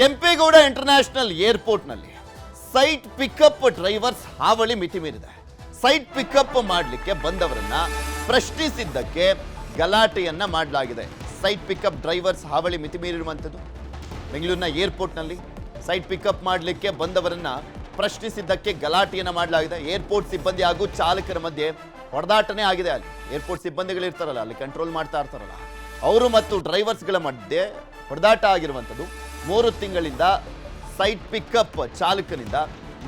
Kempegowda international ಏರ್ಪೋರ್ಟ್ನಲ್ಲಿ site pickup drivers ಹಾವಳಿ ಮಿತಿ ಮೀರಿದೆ ಸೈಟ್ ಪಿಕಪ್ ಮಾಡಲಿಕ್ಕೆ ಬಂದವರನ್ನ ಪ್ರಶ್ನಿಸಿದ್ದಕ್ಕೆ ಗಲಾಟೆಯನ್ನ ಮಾಡಲಾಗಿದೆ. ಸೈಟ್ ಪಿಕಪ್ ಡ್ರೈವರ್ಸ್ ಹಾವಳಿ ಮಿತಿ ಮೀರಿರುವಂಥದ್ದು ಬೆಂಗಳೂರಿನ ಏರ್ಪೋರ್ಟ್ನಲ್ಲಿ ಸೈಟ್ ಪಿಕಪ್ ಮಾಡಲಿಕ್ಕೆ ಬಂದವರನ್ನ ಪ್ರಶ್ನಿಸಿದ್ದಕ್ಕೆ ಗಲಾಟೆಯನ್ನ ಮಾಡಲಾಗಿದೆ. ಏರ್ಪೋರ್ಟ್ ಸಿಬ್ಬಂದಿ ಹಾಗೂ ಚಾಲಕರ ಮಧ್ಯೆ ಹೊಡೆದಾಟನೇ ಆಗಿದೆ ಅಲ್ಲಿ. ಏರ್ಪೋರ್ಟ್ ಸಿಬ್ಬಂದಿಗಳಿರ್ತಾರಲ್ಲ, ಅಲ್ಲಿ ಕಂಟ್ರೋಲ್ ಮಾಡ್ತಾ ಇರ್ತಾರಲ್ಲ. ಅವರು ಮತ್ತು ಡ್ರೈವರ್ಸ್ಗಳ ಮಧ್ಯೆ ಹೊಡೆದಾಟ ಆಗಿರುವಂಥದ್ದು. ಮೂರು ತಿಂಗಳಿಂದ ಸೈಟ್ ಪಿಕಪ್ ಚಾಲಕನಿಂದ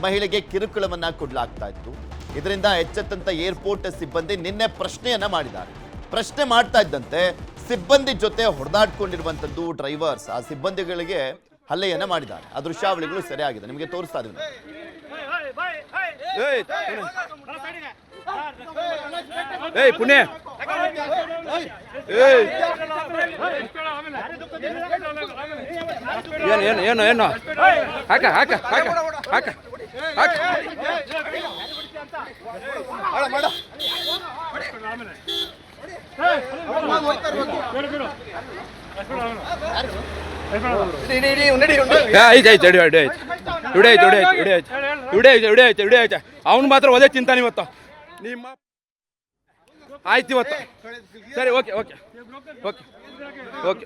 ಮಹಿಳೆಗೆ ಕಿರುಕುಳವನ್ನ ಕೊಡಲಾಗ್ತಾ ಇತ್ತು ಇದರಿಂದ ಎಚ್ಚೆತ್ತಂತ ಏರ್ಪೋರ್ಟ್ ಸಿಬ್ಬಂದಿ ನಿನ್ನೆ ಪ್ರಶ್ನೆಯನ್ನ ಮಾಡಿದ್ದಾರೆ ಪ್ರಶ್ನೆ ಮಾಡ್ತಾ ಇದ್ದಂತೆ ಸಿಬ್ಬಂದಿ ಜೊತೆ ಹೊಡೆದಾಡ್ಕೊಂಡಿರುವಂಥದ್ದು ಡ್ರೈವರ್ಸ್ ಆ ಸಿಬ್ಬಂದಿಗಳಿಗೆ ಹಲ್ಲೆಯನ್ನ ಮಾಡಿದ್ದಾರೆ ಆ ದೃಶ್ಯಾವಳಿಗಳು ಸರಿಯಾಗಿದೆ ನಿಮಗೆ ತೋರಿಸ್ತಾ ಇದ್ದೀವಿ ನಾವು. ಏಯ್ ಏಯ್ ಪುಣ್ಯ ಏನು ಏನು ಏನು ಏನು ಹಾಕ ಹಾಕ ಹಾಕ ಹಾಕ ಹಾಕ ಅವನು ಐತೆ ಹಿಡಿ ಐತೆ ಹಿಡಿ ಐತೆ ಹಿಡಿ ಐತೆ ಅವ್ನು ಮಾತ್ರ ಒದೇ ಚಿಂತಾನೆ ಇವತ್ತು ನಿಮ್ಮ ಆಯ್ತು ಇವತ್ತು. ಸರಿ, ಓಕೆ ಓಕೆ. Okay okay.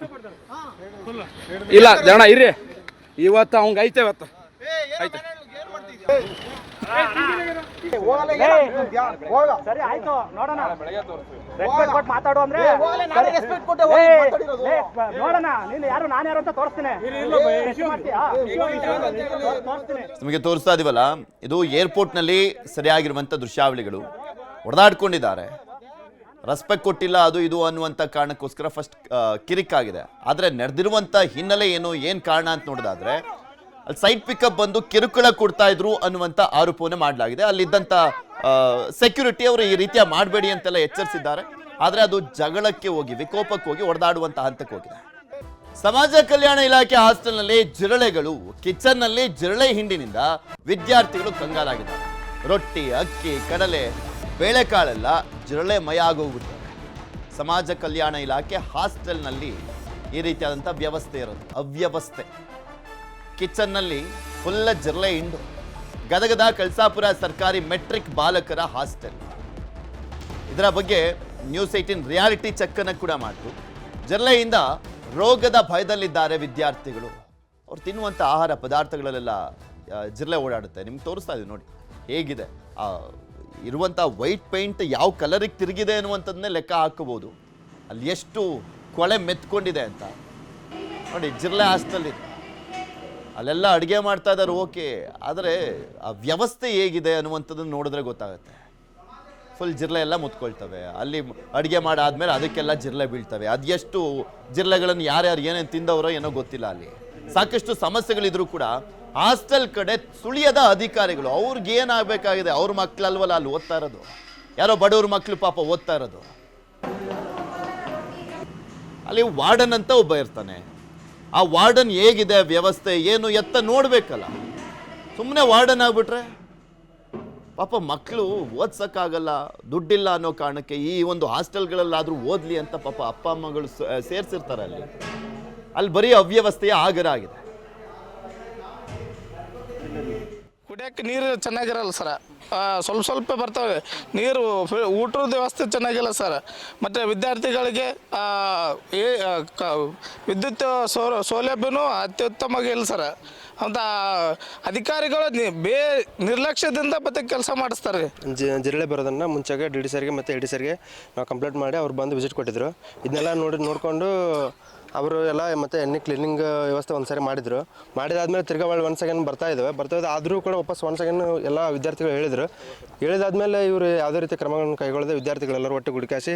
ಇಲ್ಲ, ಜನ, ಇರ್ರಿ. ಇವತ್ತು ಅವಂಗೆ ಐತೆ ಇವತ್ತು. ಆಯ್ತು ನಿಮಗೆ ತೋರಿಸ್ತಾ ಇದೀವಲ್ಲ, ಇದು ಏರ್ಪೋರ್ಟ್ನಲ್ಲಿ ಸರಿಯಾಗಿರುವಂತ ದೃಶ್ಯಾವಳಿಗಳು. ಹೊಡೆದಾಡ್ಕೊಂಡಿದ್ದಾರೆ. ರೆಸ್ಪೆಕ್ಟ್ ಕೊಟ್ಟಿಲ್ಲ, ಅದು ಇದು ಅನ್ನುವಂಥ ಕಾರಣಕ್ಕೋಸ್ಕರ ಫಸ್ಟ್ ಕಿರಿಕಾಗಿದೆ. ಆದರೆ ನಡೆದಿರುವಂಥ ಹಿನ್ನೆಲೆ ಏನು ಏನು ಕಾರಣ ಅಂತ ನೋಡಿದಾದ್ರೆ, ಅಲ್ಲಿ ಸೈಟ್ ಪಿಕಪ್ ಬಂದು ಕಿರುಕುಳ ಕೊಡ್ತಾ ಇದ್ರು ಅನ್ನುವಂಥ ಆರೋಪವನ್ನು ಮಾಡಲಾಗಿದೆ. ಅಲ್ಲಿದ್ದಂಥ ಸೆಕ್ಯೂರಿಟಿ ಅವರು ಈ ರೀತಿಯ ಮಾಡಬೇಡಿ ಅಂತೆಲ್ಲ ಎಚ್ಚರಿಸಿದ್ದಾರೆ. ಆದರೆ ಅದು ಜಗಳಕ್ಕೆ ಹೋಗಿ ವಿಕೋಪಕ್ಕೆ ಹೋಗಿ ಹೊಡೆದಾಡುವಂಥ ಹಂತಕ್ಕೆ ಹೋಗಿದೆ. ಸಮಾಜ ಕಲ್ಯಾಣ ಇಲಾಖೆ ಹಾಸ್ಟೆಲ್ನಲ್ಲಿ ಜಿರಳೆಗಳು, ಕಿಚನ್ನಲ್ಲಿ ಜಿರಳೆ ಹಿಂಡಿನಿಂದ ವಿದ್ಯಾರ್ಥಿಗಳು ಕಂಗಾಲಾಗಿದ್ದಾರೆ. ರೊಟ್ಟಿ, ಅಕ್ಕಿ, ಕಡಲೆ ಬೇಳೆಕಾಳೆಲ್ಲ ಜಿರಳೆ ಮಯ ಆಗೋಗುತ್ತೆ ಸಮಾಜ ಕಲ್ಯಾಣ ಇಲಾಖೆ ಹಾಸ್ಟೆಲ್ನಲ್ಲಿ ಈ ರೀತಿಯಾದಂಥ ವ್ಯವಸ್ಥೆ ಇರುತ್ತೆ ಅವ್ಯವಸ್ಥೆ. ಕಿಚನ್ನಲ್ಲಿ ಫುಲ್ಲ ಜಿರಳೆ ಇಂಡು ಗದಗದ ಕಳಸಾಪುರ ಸರ್ಕಾರಿ ಮೆಟ್ರಿಕ್ ಬಾಲಕರ ಹಾಸ್ಟೆಲ್. ಇದರ ಬಗ್ಗೆ ನ್ಯೂಸ್ ಏಯ್ಟೀನ್ ರಿಯಾಲಿಟಿ ಚೆಕ್ ಅನ್ನು ಕೂಡ ಮಾಡಿತು. ಜಿರಳೆಯಿಂದ ರೋಗದ ಭಯದಲ್ಲಿದ್ದಾರೆ ವಿದ್ಯಾರ್ಥಿಗಳು. ಅವ್ರು ತಿನ್ನುವಂಥ ಆಹಾರ ಪದಾರ್ಥಗಳಲ್ಲೆಲ್ಲ ಜಿರಳೆ ಓಡಾಡುತ್ತೆ. ನಿಮ್ಗೆ ತೋರಿಸ್ತಾ ಇದೆ ನೋಡಿ, ಹೇಗಿದೆ ಇರುವಂಥ ವೈಟ್ ಪೇಂಟ್ ಯಾವ ಕಲರಿಗೆ ತಿರುಗಿದೆ ಅನ್ನುವಂಥದ್ದನ್ನೇ ಲೆಕ್ಕ ಹಾಕಬಹುದು. ಅಲ್ಲಿ ಎಷ್ಟು ಕೊಳೆ ಮೆತ್ಕೊಂಡಿದೆ ಅಂತ. ನೋಡಿ, ಜಿರ್ಲೆ ಹಾಸ್ಟಲ್ಲಿ ಅಲ್ಲೆಲ್ಲ ಅಡುಗೆ ಮಾಡ್ತಾ ಇದ್ದಾರೆ ಓಕೆ. ಆದರೆ ಆ ವ್ಯವಸ್ಥೆ ಹೇಗಿದೆ ಅನ್ನುವಂಥದ್ದನ್ನು ನೋಡಿದ್ರೆ ಗೊತ್ತಾಗುತ್ತೆ. ಫುಲ್ ಜಿರ್ಲೆ ಎಲ್ಲ ಮುತ್ಕೊಳ್ತವೆ. ಅಲ್ಲಿ ಅಡುಗೆ ಮಾಡಾದ್ಮೇಲೆ ಅದಕ್ಕೆಲ್ಲ ಜಿರ್ಲೆ ಬೀಳ್ತವೆ. ಅದೆಷ್ಟು ಜಿರ್ಲೆಗಳನ್ನು ಯಾರ್ಯಾರು ಏನೇನು ತಿಂದವರೋ ಏನೋ ಗೊತ್ತಿಲ್ಲ ಅಲ್ಲಿ. ಸಾಕಷ್ಟು ಸಮಸ್ಯೆಗಳಿದ್ರು ಕೂಡ ಹಾಸ್ಟೆಲ್ ಕಡೆ ಸುಳಿಯದ ಅಧಿಕಾರಿಗಳು, ಅವ್ರಿಗೆ ಏನಾಗಬೇಕಾಗಿದೆ? ಅವ್ರ ಮಕ್ಕಳಲ್ವಲ್ಲ ಅಲ್ಲಿ ಓದ್ತಾ ಇರೋದು? ಯಾರೋ ಬಡವ್ರ ಮಕ್ಕಳು ಪಾಪ ಓದ್ತಾ ಇರೋದು? ಅಲ್ಲಿ ವಾರ್ಡನ್ ಅಂತ ಒಬ್ಬ ಇರ್ತಾನೆ. ಆ ವಾರ್ಡನ್ ಹೇಗಿದೆ, ವ್ಯವಸ್ಥೆ ಏನು, ಎತ್ತ ನೋಡ್ಬೇಕಲ್ಲ. ಸುಮ್ಮನೆ ವಾರ್ಡನ್ ಆಗ್ಬಿಟ್ರೆ? ಪಾಪ ಮಕ್ಕಳು ಓದ್ಸೋಕ್ಕಾಗಲ್ಲ, ದುಡ್ಡಿಲ್ಲ ಅನ್ನೋ ಕಾರಣಕ್ಕೆ ಈ ಒಂದು ಹಾಸ್ಟೆಲ್ಗಳಲ್ಲಾದರೂ ಓದ್ಲಿ ಅಂತ ಪಾಪ ಅಪ್ಪ ಅಮ್ಮಗಳು ಸೇರಿಸಿರ್ತಾರೆ ಅಲ್ಲಿ. ಅಲ್ಲಿ ಬರೀ ಅವ್ಯವಸ್ಥೆಯ ಆಗರ ಆಗಿದೆ ಕುಡಿಯೋಕ್ಕೆ ನೀರು ಚೆನ್ನಾಗಿರಲ್ಲ ಸರ್. ಸ್ವಲ್ಪ ಸ್ವಲ್ಪ ಬರ್ತವೆ. ನೀರು ಊಟದ ವ್ಯವಸ್ಥೆ ಚೆನ್ನಾಗಿಲ್ಲ ಸರ್. ಮತ್ತು ವಿದ್ಯಾರ್ಥಿಗಳಿಗೆ ಏ- ಕ- ವಿದ್ಯುತ್ ಸೌ ಸೌಲಭ್ಯನೂ ಅತ್ಯುತ್ತಮವಾಗಿ ಇಲ್ಲ ಸರ್. ಅಂತ ಅಧಿಕಾರಿಗಳು ಬೇ, ನಿರ್ಲಕ್ಷ್ಯದಿಂದ ಮತ್ತೆ ಕೆಲಸ ಮಾಡಿಸ್ತಾರೆ. ಜಿರಳೆ ಬರೋದನ್ನ ಮುಂಚೆಗೆ ಡಿ ಡಿ ಸರ್ಗೆ ಮತ್ತು ಎ ಡಿ ಸರ್ಗೆ ನಾವು ಕಂಪ್ಲೇಂಟ್ ಮಾಡಿ ಅವ್ರು ಬಂದು ವಿಸಿಟ್ ಕೊಟ್ಟಿದ್ರು. ಇದನ್ನೆಲ್ಲ ನೋಡಿ, ನೋಡಿಕೊಂಡು ಅವರು ಎಲ್ಲ ಮತ್ತೆ ಎಣ್ಣೆ ಕ್ಲೀನಿಂಗ್ ವ್ಯವಸ್ಥೆ ಒಂದು ಸಾರಿ ಮಾಡಿದರು. ಮಾಡಿದಾದ್ಮೇಲೆ ತಿರ್ಗಾ ಒಳ್ಳೆ ಒಂದು ಸೆಕೆಂಡ್ ಬರ್ತಾ ಇದ್ದಾವೆ ಬರ್ತಾ ಇದ್ದಾವೆ ಆದರೂ ಕೂಡ ವಾಪಸ್ ಒಂದು ಸೆಕೆಂಡ್ ಎಲ್ಲ ವಿದ್ಯಾರ್ಥಿಗಳು ಹೇಳಿದರು. ಹೇಳಿದಾದ್ಮೇಲೆ ಇವರು ಯಾವುದೇ ರೀತಿ ಕ್ರಮಗಳನ್ನು ಕೈಗೊಳ್ಳದೆ ವಿದ್ಯಾರ್ಥಿಗಳೆಲ್ಲರೂ ಒಟ್ಟು ಗುಡಿಕಾಸಿ